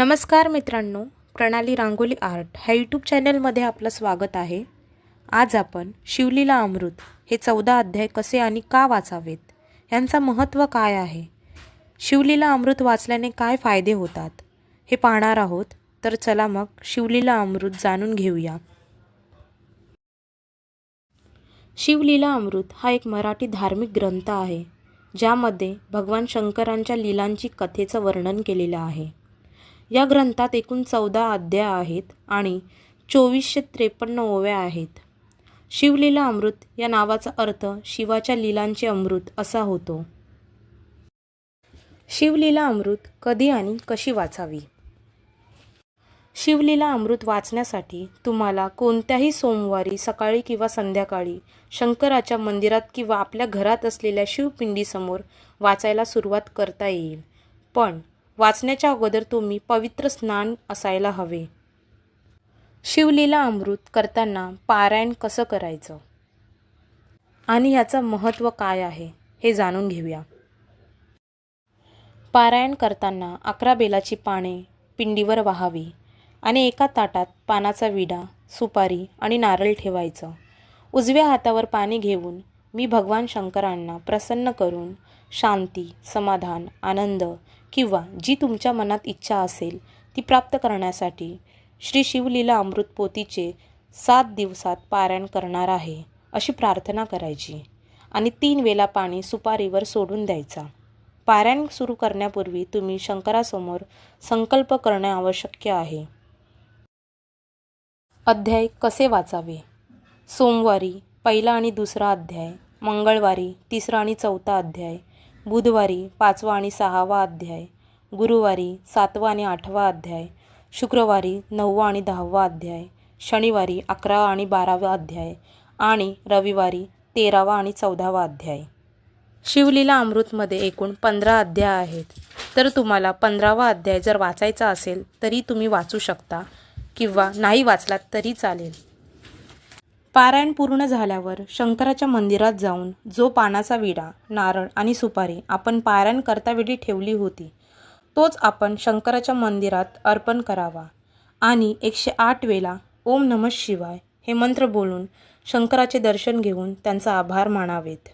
नमस्कार मित्रांनो प्रणाली रांगोली आर्ट ह्या यूट्यूब चॅनलमध्ये आपलं स्वागत आहे. आज आपण शिवलीला अमृत हे चौदा अध्याय कसे आणि का वाचावेत यांचा महत्त्व काय आहे शिवलीला अमृत वाचल्याने काय फायदे होतात हे पाहणार आहोत. तर चला मग शिवलीला अमृत जाणून घेऊया. शिवलीला अमृत हा एक मराठी धार्मिक ग्रंथ आहे ज्यामध्ये भगवान शंकरांच्या लीलांची कथेचं वर्णन केलेलं आहे. या ग्रंथात एकूण चौदा अध्याय आहेत आणि चोवीसशे त्रेपन्न ओव्या आहेत. शिवलीला अमृत या नावाचा अर्थ शिवाच्या लीलांचे अमृत असा होतो. शिवलीला अमृत कधी आणि कशी वाचावी? शिवलीला अमृत वाचण्यासाठी तुम्हाला कोणत्याही सोमवारी सकाळी किंवा संध्याकाळी शंकराच्या मंदिरात किंवा आपल्या घरात असलेल्या शिवपिंडीसमोर वाचायला सुरुवात करता येईल. पण वाचण्याच्या अगोदर तुम्ही पवित्र स्नान असायला हवे. शिवलीला अमृत करताना पारायण कसं करायचं? आणि ह्याचं महत्त्व काय आहे हे जाणून घेऊया. पारायण करताना अकरा बेलाची पाने पिंडीवर वाहावी आणि एका ताटात पानाचा विडा सुपारी आणि नारळ ठेवायचं. उजव्या हातावर पाणी घेऊन मी भगवान शंकरांना प्रसन्न करून शांती समाधान आनंद किंवा जी तुमच्या मनात इच्छा असेल ती प्राप्त करण्यासाठी श्री शिवलीला अमृत पोतीचे सात दिवसात पारायण करणार आहे अशी प्रार्थना करायची. आणि तीन वेळा पाणी सुपारीवर सोडून द्यायचा. पारायण सुरू करण्यापूर्वी तुम्ही शंकरासमोर संकल्प करणे आवश्यक आहे. अध्याय कसे वाचावे? सोमवारी पहिला आणि दुसरा अध्याय मंगळवारी तिसरा आणि चौथा अध्याय बुधवारी पाचवा आणि सहावा अध्याय गुरुवारी सातवा आणि आठवा अध्याय शुक्रवारी नववा आणि दहावा अध्याय शनिवारी अकरावा आणि बारावा अध्याय आणि रविवारी तेरावा आणि चौदावा अध्याय. शिवलीला अमृतमध्ये एकूण पंधरा अध्याय आहेत. तर तुम्हाला पंधरावा अध्याय जर वाचायचा असेल तरी तुम्ही वाचू शकता किंवा नाही वाचलात तरी चालेल. पारायण पूर्ण झाल्यावर शंकराच्या मंदिरात जाऊन जो पानाचा विडा नारळ आणि सुपारी आपण पारायण करतावेळी ठेवली होती तोच आपण शंकराच्या मंदिरात अर्पण करावा. आणि एकशे आठ वेळा ओम नम शिवाय हे मंत्र बोलून शंकराचे दर्शन घेऊन त्यांचा आभार मानावेत.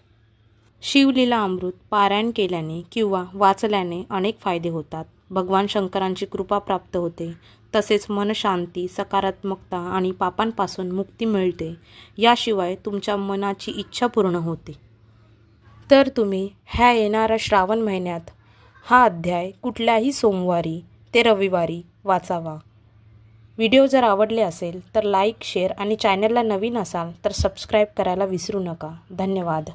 शिवलीला अमृत पारायण केल्याने किंवा वाचल्याने अनेक फायदे होतात. भगवान शंकरांची कृपा प्राप्त होते. तसेच मनशांती सकारात्मकता आणि पापांपासून मुक्ती मिळते. याशिवाय तुमच्या मनाची इच्छा पूर्ण होते. तर तुम्ही ह्या येणाऱ्या श्रावण महिन्यात हा अध्याय कुठल्याही सोमवारी ते रविवारी वाचावा. व्हिडिओ जर आवडले असेल तर लाईक शेअर आणि चॅनलला नवीन असाल तर सबस्क्राईब करायला विसरू नका. धन्यवाद.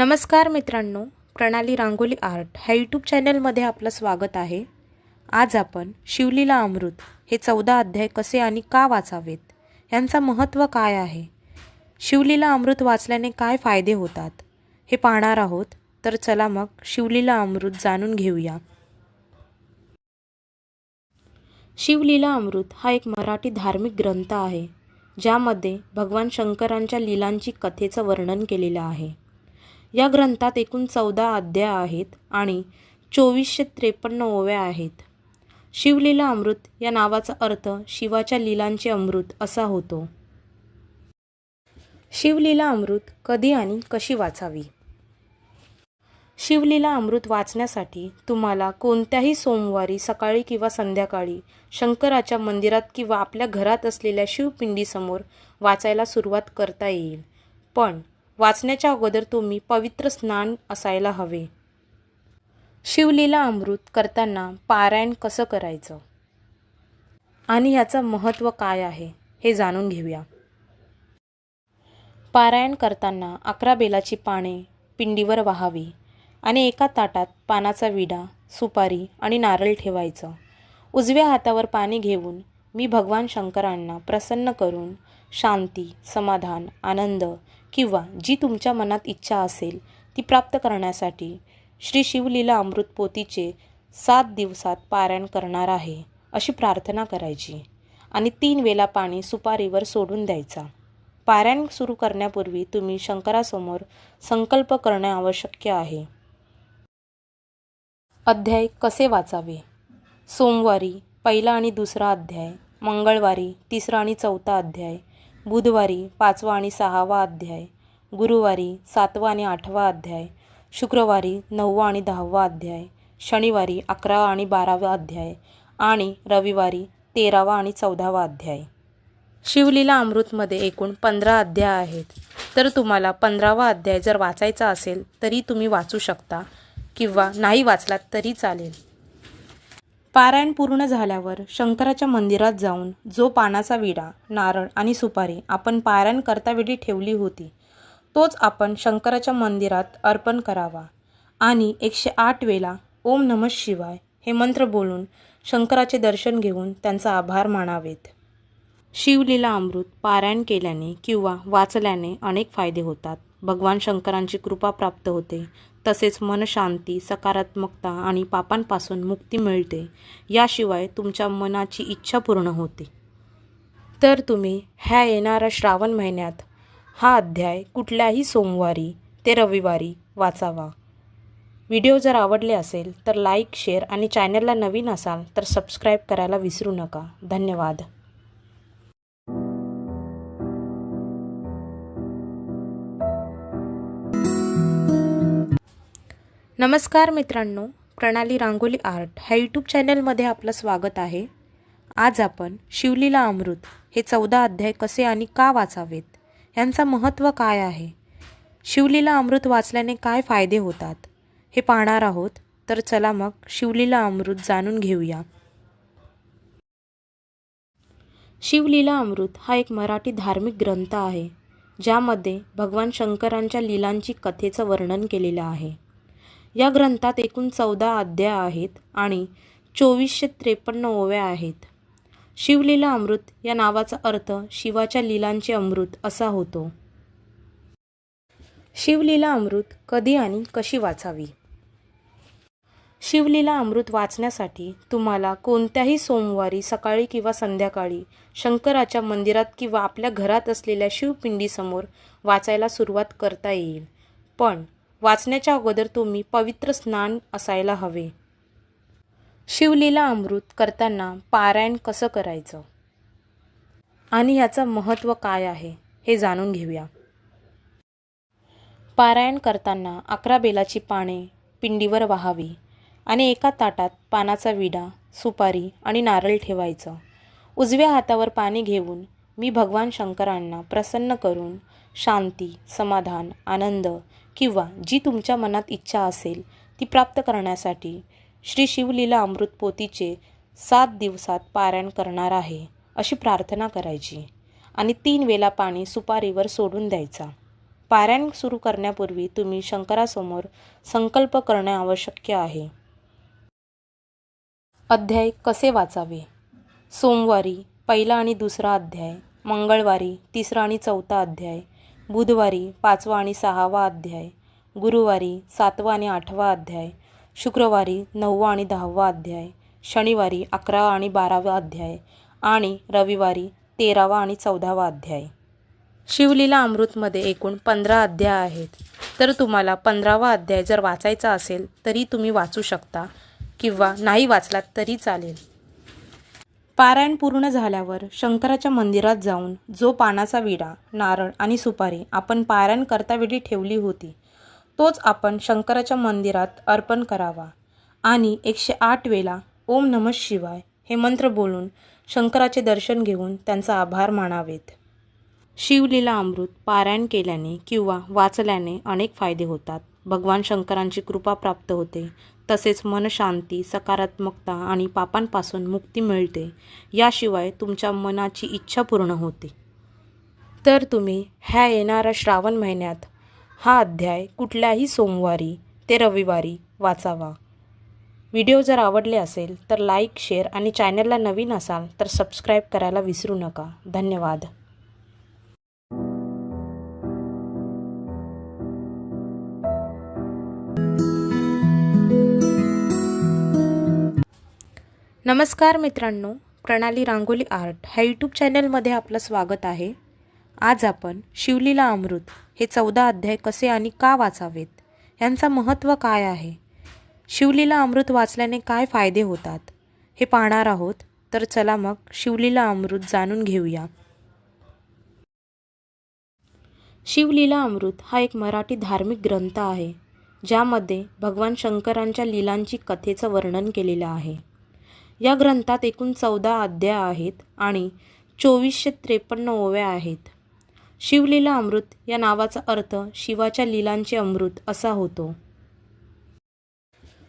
नमस्कार मित्रांनो प्रणाली रांगोली आर्ट ह्या यूट्यूब चॅनलमध्ये आपलं स्वागत आहे. आज आपण शिवलीला अमृत हे चौदा अध्याय कसे आणि का वाचावेत यांचा महत्त्व काय आहे? शिवलीला अमृत वाचल्याने काय फायदे होतात हे पाहणार आहोत. तर चला मग शिवलीला अमृत जाणून घेऊया. शिवलीला अमृत हा एक मराठी धार्मिक ग्रंथ आहे ज्यामध्ये भगवान शंकरांच्या लीलांची कथेचं वर्णन केलेलं आहे. या ग्रंथात एकूण चौदा अध्याय आहेत आणि चोवीसशे त्रेपन्न ओव्या आहेत. शिवलीला अमृत या नावाचा अर्थ शिवाच्या लीलांचे अमृत असा होतो. शिवलीला अमृत कधी आणि कशी वाचावी? शिवलीला अमृत वाचण्यासाठी तुम्हाला कोणत्याही सोमवारी सकाळी किंवा संध्याकाळी शंकराच्या मंदिरात किंवा आपल्या घरात असलेल्या शिवपिंडीसमोर वाचायला सुरुवात करता येईल. पण वाचण्याच्या अगोदर तुम्ही पवित्र स्नान असायला हवे. शिवलीला अमृत करताना पारायण कसं करायचं? आणि ह्याचं महत्त्व काय आहे हे जाणून घेऊया. पारायण करताना अकरा बेलाची पाने पिंडीवर वाहावी आणि एका ताटात पानाचा विडा सुपारी आणि नारळ ठेवायचं. उजव्या हातावर पाणी घेऊन मी भगवान शंकरांना प्रसन्न करून शांती समाधान आनंद किंवा जी तुमच्या मनात इच्छा असेल ती प्राप्त करण्यासाठी श्री शिवलीला अमृतपोतीचे सात दिवसात पारायण करणार आहे अशी प्रार्थना करायची. आणि तीन वेळा पाणी सुपारीवर सोडून द्यायचा. पारायण सुरू करण्यापूर्वी तुम्ही शंकरासमोर संकल्प करणे आवश्यक आहे. अध्याय कसे वाचावे? सोमवारी पहिला आणि दुसरा अध्याय मंगळवारी तिसरा आणि चौथा अध्याय बुधवारी पाचवा आणि सहावा अध्याय गुरुवारी सातवा आणि आठवा अध्याय शुक्रवारी नववा आणि दहावा अध्याय शनिवारी अकरावा आणि बारावा अध्याय आणि रविवारी तेरावा आणि चौदावा अध्याय. शिवलीला अमृतमध्ये एकूण पंधरा अध्याय आहेत. तर तुम्हाला पंधरावा अध्याय जर वाचायचा असेल तरी तुम्ही वाचू शकता किंवा नाही वाचलात तरी चालेल. पारायण पूर्ण झाल्यावर शंकराच्या मंदिरात जाऊन जो पानाचा विडा नारळ आणि सुपारी आपण पारायण करतावेळी ठेवली होती तोच आपण शंकराच्या मंदिरात अर्पण करावा. आणि एकशे आठ वेळा ओम नमः शिवाय हे मंत्र बोलून शंकराचे दर्शन घेऊन त्यांचा आभार मानावेत. शिवलीला अमृत पारायण केल्याने किंवा वाचल्याने अनेक फायदे होतात. भगवान शंकरांची कृपा प्राप्त होते. तसेच मनशांती सकारात्मकता आणि पापांपासून मुक्ती मिळते. याशिवाय तुमच्या मनाची इच्छा पूर्ण होते. तर तुम्ही ह्या येणाऱ्या श्रावण महिन्यात हा अध्याय कुठल्याही सोमवारी ते रविवारी वाचावा. व्हिडिओ जर आवडले असेल तर लाईक शेअर आणि चॅनलला नवीन असाल तर सबस्क्राईब करायला विसरू नका. धन्यवाद. नमस्कार मित्रांनो प्रणाली रांगोली आर्ट ह्या यूट्यूब चॅनलमध्ये आपलं स्वागत आहे. आज आपण शिवलीला अमृत हे चौदा अध्याय कसे आणि का वाचावेत यांचा महत्त्व काय आहे? शिवलीला अमृत वाचल्याने काय फायदे होतात हे पाहणार आहोत. तर चला मग शिवलीला अमृत जाणून घेऊया. शिवलीला अमृत हा एक मराठी धार्मिक ग्रंथ आहे ज्यामध्ये भगवान शंकरांच्या लीलांची कथेचं वर्णन केलेलं आहे. या ग्रंथात एकूण चौदा अध्याय आहेत आणि चोवीसशे त्रेपन्न ओव्या आहेत. शिवलीला अमृत या नावाचा अर्थ शिवाच्या लीलांचे अमृत असा होतो. शिवलीला अमृत कधी आणि कशी वाचावी? शिवलीला अमृत वाचण्यासाठी तुम्हाला कोणत्याही सोमवारी सकाळी किंवा संध्याकाळी शंकराच्या मंदिरात किंवा आपल्या घरात असलेल्या शिवपिंडीसमोर वाचायला सुरुवात करता येईल. पण वाचण्याच्या अगोदर तुम्ही पवित्र स्नान असायला हवे. शिवलीला अमृत करताना पारायण कसं करायचं? आणि याचं महत्त्व काय आहे हे जाणून घेऊया. पारायण करताना अकरा बेलाची पाने पिंडीवर वाहावी आणि एका ताटात पानाचा विडा सुपारी आणि नारळ ठेवायचं. उजव्या हातावर पाणी घेऊन मी भगवान शंकरांना प्रसन्न करून शांती समाधान आनंद किंवा जी तुमच्या मनात इच्छा असेल ती प्राप्त करण्यासाठी श्री शिवलीला अमृत पोथीचे सात दिवसात पारायण करणार आहे अशी प्रार्थना करायची. आणि तीन वेळा पाणी सुपारीवर सोडून द्यायचा. पारायण सुरू करण्यापूर्वी तुम्ही शंकरासमोर संकल्प करणे आवश्यक आहे. अध्याय कसे वाचावे? सोमवारी पहिला आणि दुसरा अध्याय मंगळवारी तिसरा आणि चौथा अध्याय बुधवारी पाचवा आणि सहावा अध्याय गुरुवारी सातवा आणि आठवा अध्याय शुक्रवारी नववा आणि दहावा अध्याय शनिवारी अकरावा आणि बारावा अध्याय आणि रविवारी तेरावा आणि चौदावा अध्याय. शिवलीला अमृतमध्ये एकूण पंधरा अध्याय आहेत. तर तुम्हाला पंधरावा अध्याय जर वाचायचा असेल तरी तुम्ही वाचू शकता किंवा नाही वाचलात तरी चालेल. पारायण पूर्ण झाल्यावर शंकराच्या मंदिरात जाऊन जो पानाचा विडा नारळ आणि सुपारी आपण पारायण करतावेळी ठेवली होती तोच आपण शंकराच्या मंदिरात अर्पण करावा. आणि एकशे आठ वेळा ओम नमः शिवाय हे मंत्र बोलून शंकराचे दर्शन घेऊन त्यांचा आभार मानावेत. शिवलीला अमृत पारायण केल्याने किंवा वाचल्याने अनेक फायदे होतात. भगवान शंकरांची कृपा प्राप्त होते. तसेच मनशांती सकारात्मकता आणि पापांपासून मुक्ती मिळते. याशिवाय तुमच्या मनाची इच्छा पूर्ण होते. तर तुम्ही ह्या येणाऱ्या श्रावण महिन्यात हा अध्याय कुठल्याही सोमवारी ते रविवारी वाचावा. व्हिडिओ जर आवडले असेल तर लाईक शेअर आणि चॅनलला नवीन असाल तर सबस्क्राईब करायला विसरू नका. धन्यवाद. नमस्कार मित्रांनो प्रणाली रांगोली आर्ट ह्या यूट्यूब चॅनलमध्ये आपलं स्वागत आहे. आज आपण शिवलीला अमृत हे चौदा अध्याय कसे आणि का वाचावेत यांचा महत्त्व काय आहे? शिवलीला अमृत वाचल्याने काय फायदे होतात हे पाहणार आहोत. तर चला मग शिवलीला अमृत जाणून घेऊया. शिवलीला अमृत हा एक मराठी धार्मिक ग्रंथ आहे ज्यामध्ये भगवान शंकरांच्या लीलांची कथेचं वर्णन केलेलं आहे. या ग्रंथात एकूण चौदा अध्याय आहेत आणि चोवीसशे त्रेपन्न ओव्या आहेत. शिवलीला अमृत या नावाचा अर्थ शिवाच्या लीलांचे अमृत असा होतो.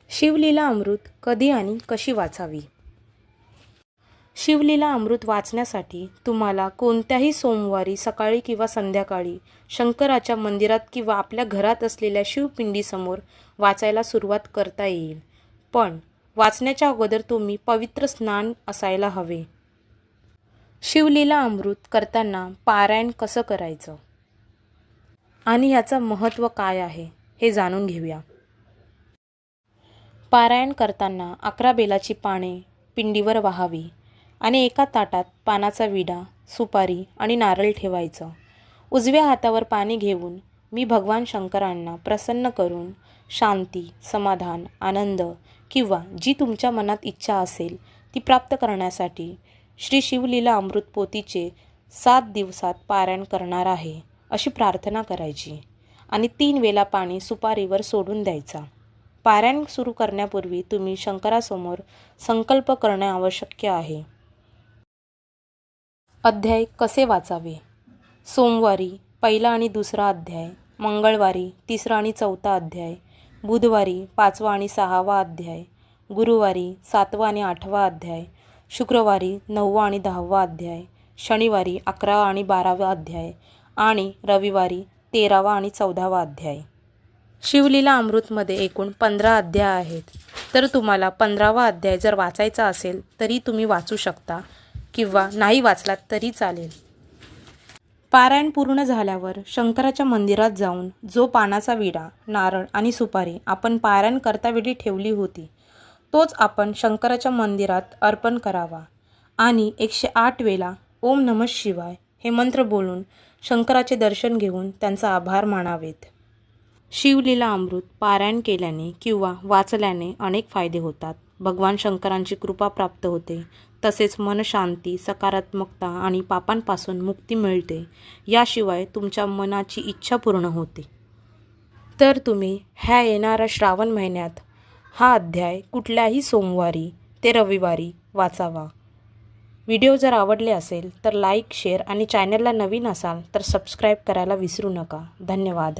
शिवलीला अमृत कधी आणि कशी वाचावी? शिवलीला अमृत वाचण्यासाठी तुम्हाला कोणत्याही सोमवारी सकाळी किंवा संध्याकाळी शंकराच्या मंदिरात किंवा आपल्या घरात असलेल्या शिवपिंडीसमोर वाचायला सुरुवात करता येईल. पण वाचण्याच्या अगोदर तुम्ही पवित्र स्नान असायला हवे. शिवलीला अमृत करताना पारायण कसं करायचं? आणि याचं महत्त्व काय आहे हे जाणून घेऊया. पारायण करताना अकरा बेलाची पाने पिंडीवर वाहावी आणि एका ताटात पानाचा विडा सुपारी आणि नारळ ठेवायचं. उजव्या हातावर पाणी घेऊन मी भगवान शंकरांना प्रसन्न करून शांती समाधान आनंद किंवा जी तुमच्या मनात इच्छा असेल ती प्राप्त करण्यासाठी श्री शिवलीला अमृत पोतीचे सात दिवसात पारायण करणार आहे अशी प्रार्थना करायची. आणि तीन वेळा पाणी सुपारीवर सोडून द्यायचा. पारायण सुरू करण्यापूर्वी तुम्ही शंकरासमोर संकल्प करणे आवश्यक आहे. अध्याय कसे वाचावे? सोमवारी पहिला आणि दुसरा अध्याय मंगळवारी तिसरा आणि चौथा अध्याय बुधवारी पाचवा आणि सहावा अध्याय गुरुवारी सातवा आणि आठवा अध्याय शुक्रवारी नववा आणि दहावा अध्याय शनिवारी अकरावा आणि बारावा अध्याय आणि रविवारी तेरावा आणि चौदावा अध्याय. शिवलीला अमृतमध्ये एकूण पंधरा अध्याय आहेत. तर तुम्हाला पंधरावा अध्याय जर वाचायचा असेल तरी तुम्ही वाचू शकता किंवा नाही वाचलात तरी चालेल. पारायण पूर्ण झाल्यावर शंकराच्या मंदिरात जाऊन जो पानाचा विडा नारळ आणि सुपारी आपण पारायण करतावेळी ठेवली होती तोच आपण शंकराच्या मंदिरात अर्पण करावा. आणि एकशे आठ वेळा ओम नमः शिवाय हे मंत्र बोलून शंकराचे दर्शन घेऊन त्यांचा आभार मानावेत. शिवलीला अमृत पारायण केल्याने किंवा वाचल्याने अनेक फायदे होतात. भगवान शंकरांची कृपा प्राप्त होते. तसेच मनशांती सकारात्मकता आणि पापांपासून मुक्ती मिळते. याशिवाय तुमच्या मनाची इच्छा पूर्ण होते. तर तुम्ही ह्या येणाऱ्या श्रावण महिन्यात हा अध्याय कुठल्याही सोमवारी ते रविवारी वाचावा. व्हिडिओ जर आवडले असेल तर लाईक शेअर आणि चॅनलला नवीन असाल तर सबस्क्राईब करायला विसरू नका. धन्यवाद.